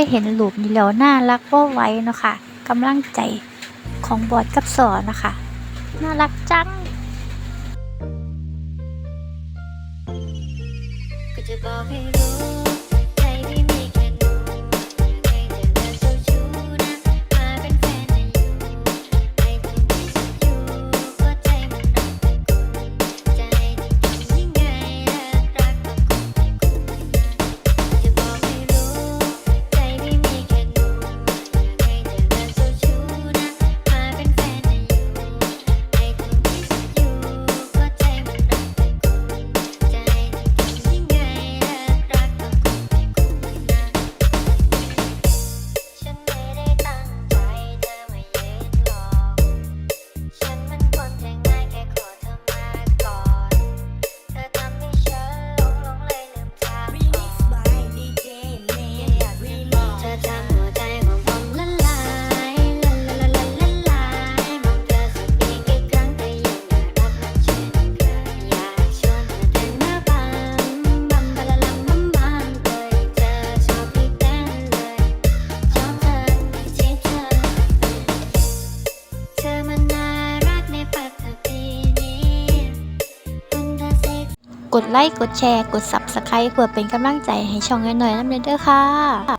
ยเห็นหลูปนี้แล้วน่ารักว่าไว้เนาะค่ะกำลังใจของบอดกับสอนะคะ น่ารักจังก็จะบอกให้รู้ กดไลค์ กดแชร์ กด Subscribe เพื่อเป็นกำลังใจให้ช่องน้อยๆนั่นเด้อค่ะ